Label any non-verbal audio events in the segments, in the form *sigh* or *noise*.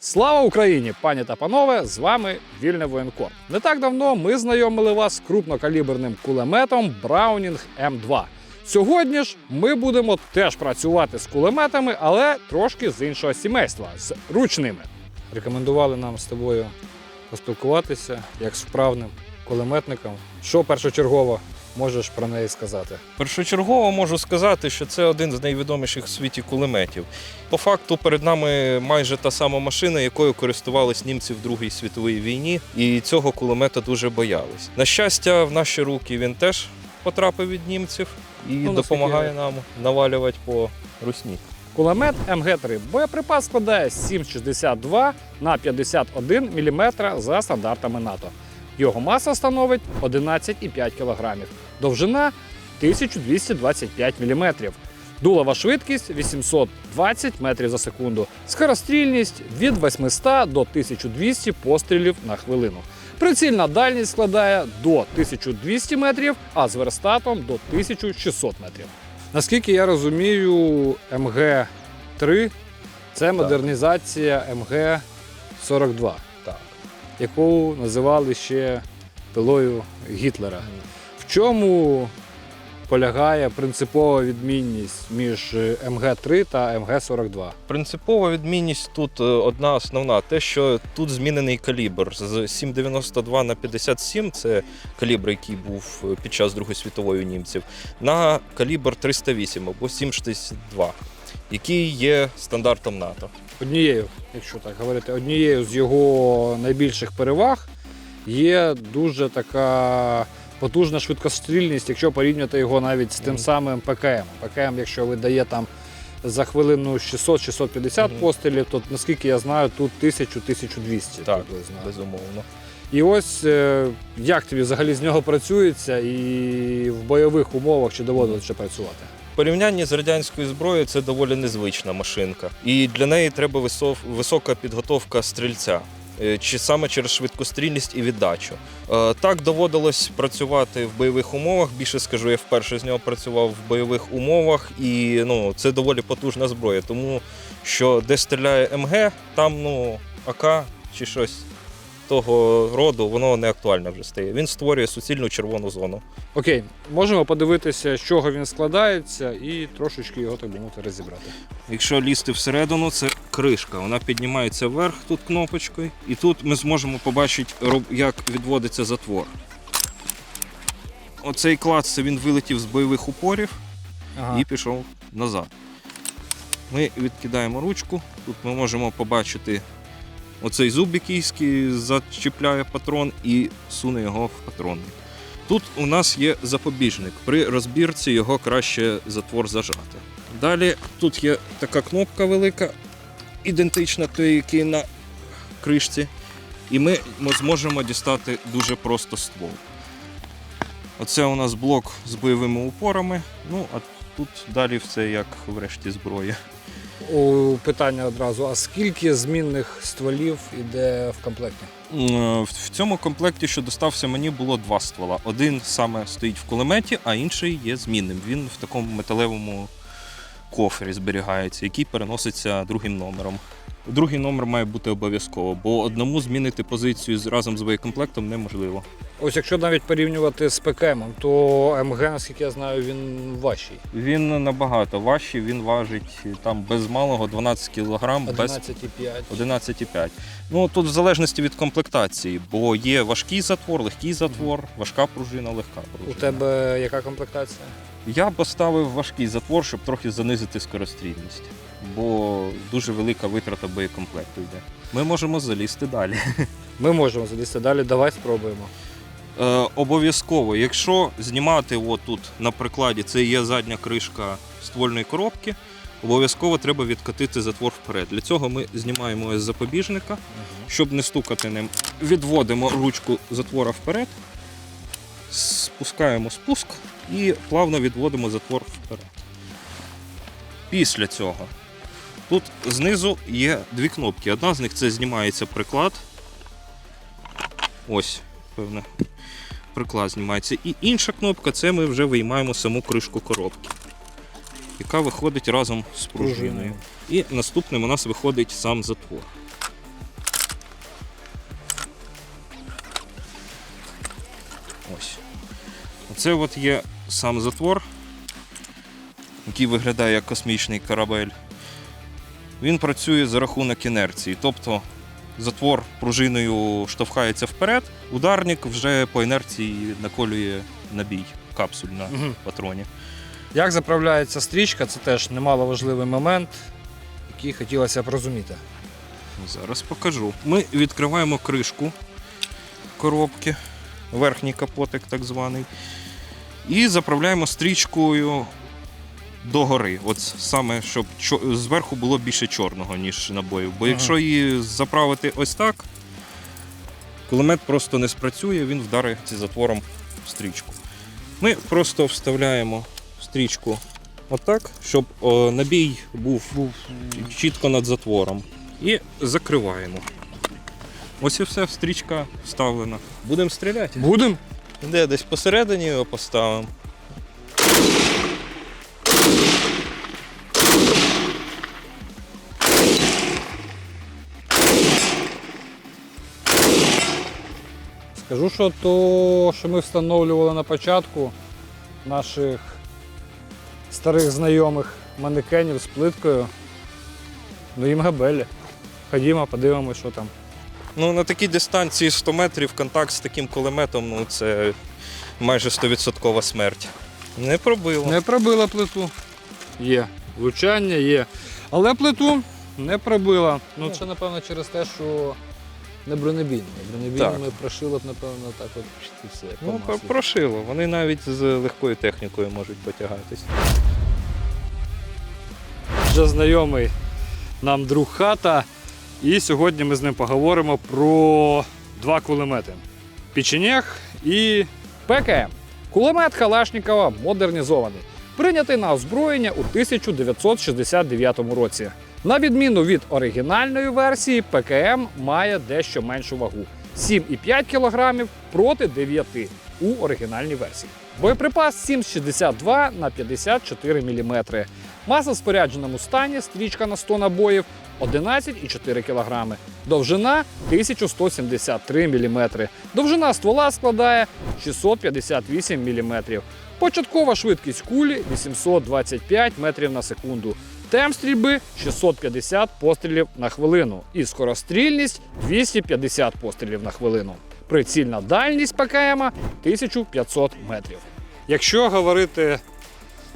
Слава Україні, пані та панове! З вами Вільне воєнкор. Не так давно ми знайомили вас з крупнокаліберним кулеметом Браунінг М2. Сьогодні ж ми будемо теж працювати з кулеметами, але трошки з іншого сімейства з ручними. Рекомендували нам з тобою поспілкуватися як з кулеметником. Що першочергово можеш про неї сказати? Першочергово можу сказати, що це один з найвідоміших в світі кулеметів. По факту перед нами майже та сама машина, якою користувались німці в Другій світовій війні, і цього кулемета дуже боялись. На щастя, в наші руки він теж потрапив від німців і Ну, допомагає нам навалювати по русні. Кулемет МГ-3. Боєприпас складає 7,62 на 51 мм за стандартами НАТО. Його маса становить 11,5 кг. Довжина 1225 мм. Дулова швидкість 820 метрів за секунду. Скорострільність від 800 до 1200 пострілів на хвилину. Прицільна дальність складає до 1200 метрів, а з верстатом до 1600 метрів. Наскільки я розумію, МГ-3 це модернізація МГ-42, Так. Яку називали ще пилою Гітлера. В чому полягає принципова відмінність між МГ-3 та МГ-42? Принципова відмінність тут е, одна основна: те, що тут змінений калібр з 7,92 на 57, це калібр, який був е, під час Другої світової у німців, на калібр 308 або 7,62, який є стандартом НАТО. Однією, якщо так говорити, однією з його найбільших переваг є дуже така потужна швидкострільність, якщо порівняти його навіть з тим самим ПКМ. ПКМ, якщо видає там за хвилину 600-650 Мгм. пострілів, то наскільки я знаю, тут 1000-1200 Так. Безумовно. І ось е, як тобі взагалі з нього працюється і в бойових умовах чи доводилося працювати? Порівнянні з радянською зброєю це доволі незвична машинка. І для неї треба висока підготовка стрільця. е, Чи саме через швидкострільність і віддачу. Е, Так доводилось працювати в бойових умовах. Більше скажу, я вперше з нього працював в бойових умовах, і ну, це доволі потужна зброя. Тому що де стріляє МГ, там ну, АК чи щось того роду, воно не актуальне вже стає. Він створює суцільну червону зону. Окей, можемо подивитися, з чого він складається, і трошечки його так би мовити розібрати. Якщо лізти всередину, це кришка. Вона піднімається вверх тут кнопочкою, і тут ми зможемо побачити, як відводиться затвор. Оцей клад це він вилетів з бойових упорів Ага. і пішов назад. Ми відкидаємо ручку. Тут ми можемо побачити оцей зуб, який зачіпляє патрон і суне його в патронник. Тут у нас є запобіжник. При розбірці його краще затвор зажати. Далі тут є така кнопка велика, ідентична той, який на кришці. І ми зможемо дістати дуже просто ствол. Оце у нас блок з бойовими упорами. Ну, а тут далі все як в решті зброї. У питання одразу: а скільки змінних стволів іде в комплекті? В в цьому комплекті, що достався мені, було два ствола. Один саме стоїть в кулеметі, а інший є змінним. Він в такому металевому кофрі зберігається, який переноситься другим номером. Другий номер має бути обов'язково, бо одному змінити позицію разом з боєкомплектом неможливо. Ось якщо навіть порівнювати з ПКМ, то МГ, наскільки я знаю, він важчий. Він набагато важчий, він важить там без малого 12 кг, без 11,5. 11,5. Ну тут в залежності від комплектації, бо є важкий затвор, легкий затвор, важка пружина, легка У тебе яка комплектація? Я поставив важкий затвор, щоб трохи занизити скорострільність, бо дуже велика витрата боєкомплекту йде. Ми можемо залізти далі. *laughs* Ми можемо залізти далі, давай спробуємо. Е, обов'язково, якщо знімати отут на прикладі, це є задня кришка ствольної коробки, обов'язково треба відкатити затвор вперед. Для цього ми знімаємо з запобіжника, щоб не стукати ним. Відводимо ручку затвора вперед, спускаємо спуск і плавно відводимо затвор вперед. Після цього Тут знизу є дві кнопки. Одна з них це знімається приклад. Ось, певне, приклад знімається. І інша кнопка це ми вже виймаємо саму кришку коробки, яка виходить разом з пружиною. І наступним у нас виходить сам затвор. Ось. Оце от є сам затвор, який виглядає як космічний корабель. Він працює за рахунок інерції. Тобто затвор пружиною штовхається вперед, ударник вже по інерції наколює набій капсуль на Мгм. патроні. Як заправляється стрічка, це теж немало важливий момент, який хотілося б розуміти. Зараз покажу. Ми відкриваємо кришку коробки, верхній капотик так званий, і заправляємо стрічкою догори. От саме, щоб зверху було більше чорного, ніж набоїв. Бо якщо її заправити ось так, кулемет просто не спрацює, він вдарить затвором в стрічку. Ми просто вставляємо стрічку отак, щоб набій був чітко над затвором. І закриваємо. Ось і все, стрічка вставлена. Будемо стріляти. Будем? Де десь посередині його поставимо. Скажу, що то, що ми встановлювали на початку наших старих знайомих манекенів з плиткою, ну їм габелі. Ходімо, подивимося, що там. Ну, на такій дистанції 100 метрів контакт з таким кулеметом ну, це майже 100% смерть. Не пробило. Не пробила плиту. Є. Влучання є. Але плиту не пробила. Ну це напевно через те, що не бронебійне. Бронебійними Так. прошило б, напевно, так от і все. Ну, маслу. прошило. Вони навіть з легкою технікою можуть потягатись. вже знайомий нам друг хата. І сьогодні ми з ним поговоримо про два кулемети: Печенег і ПКМ. Кулемет Калашнікова модернізований, прийнятий на озброєння у 1969 році. На відміну від оригінальної версії, ПКМ має дещо меншу вагу 7,5 кг проти 9 у оригінальній версії. Боєприпас 7,62 на 54 мм. Маса в спорядженому стані, стрічка на 100 набоїв 11,4 кг. Довжина 1173 мм. Довжина ствола складає 658 мм. Початкова швидкість кулі 825 метрів на секунду. Темп стрільби 650 пострілів на хвилину. І скорострільність 250 пострілів на хвилину. Прицільна дальність ПКМ 1500 метрів. Якщо говорити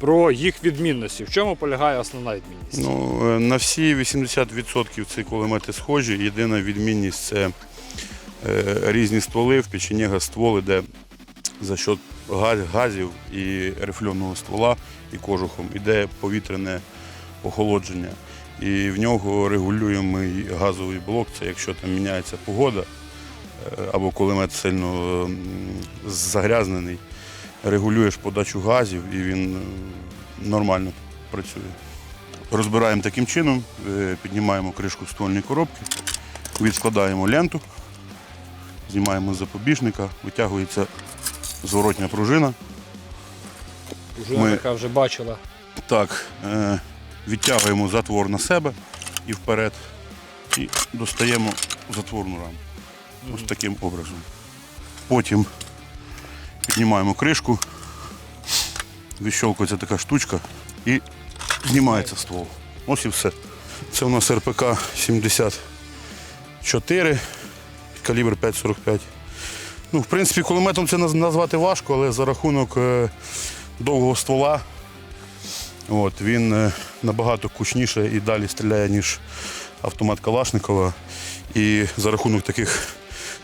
про їх відмінності, в чому полягає основна відмінність? Ну, е, на всі 80% ці кулемети схожі. Єдина відмінність це е, різні стволи. В печенєга ствол іде за счет газів і рифльонного ствола і кожухом. Іде повітряне охолодження. І в нього регулюємий газовий блок. Це якщо там міняється погода е, або кулемет сильно загрязнений, регулюєш подачу газів і він е, нормально працює. Розбираємо таким чином, е, піднімаємо кришку ствольної коробки, відскладаємо ленту, знімаємо з запобіжника, витягується зворотня пружина. Уже ми- яка вже бачила. Так, е, відтягуємо затвор на себе і вперед, і достаємо затворну раму. Ось таким образом. Потім піднімаємо кришку, відщолкується така штучка і знімається ствол. Ось і все. Це у нас РПК 74, калібр 5,45. Ну, в принципі, кулеметом це назвати важко, але за рахунок е, довгого ствола От, він е, набагато кучніше і далі стріляє, ніж автомат Калашникова. І за рахунок таких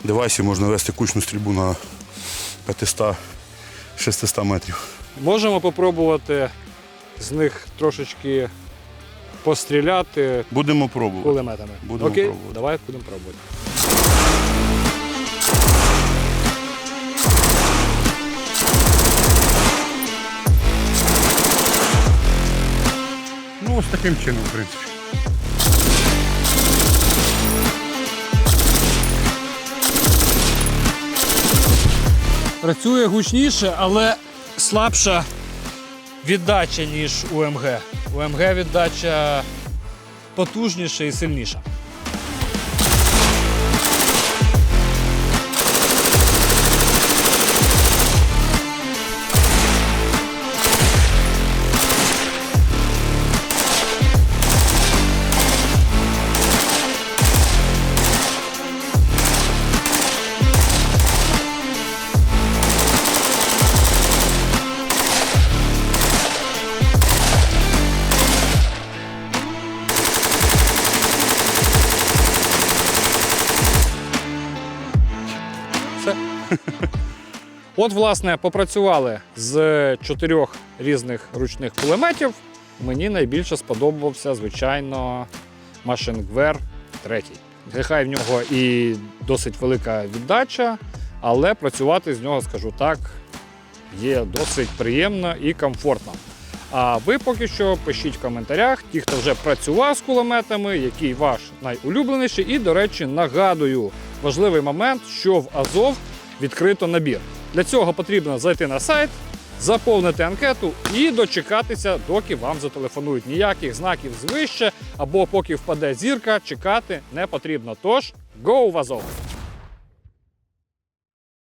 девайсів можна вести кучну стрільбу на 500-600 метрів. Можемо попробувати з них трошечки постріляти Будемо пробувати. кулеметами. Будемо Окей, пробувати. давай будемо пробувати. Ну, ось таким чином, в принципі. Працює гучніше, але слабша віддача, ніж у МГ. У МГ віддача потужніша і сильніша. От, власне, попрацювали з чотирьох різних ручних кулеметів. Мені найбільше сподобався, звичайно, Машингвер 3. Нехай в нього і досить велика віддача, але працювати з нього, скажу так, є досить приємно і комфортно. А ви поки що пишіть в коментарях, ті, хто вже працював з кулеметами, який ваш найулюбленіший. І, до речі, нагадую важливий момент, що в Азов відкрито набір. Для цього потрібно зайти на сайт, заповнити анкету і дочекатися, доки вам зателефонують. Ніяких знаків звище або поки впаде зірка, чекати не потрібно. Тож, go в Азов!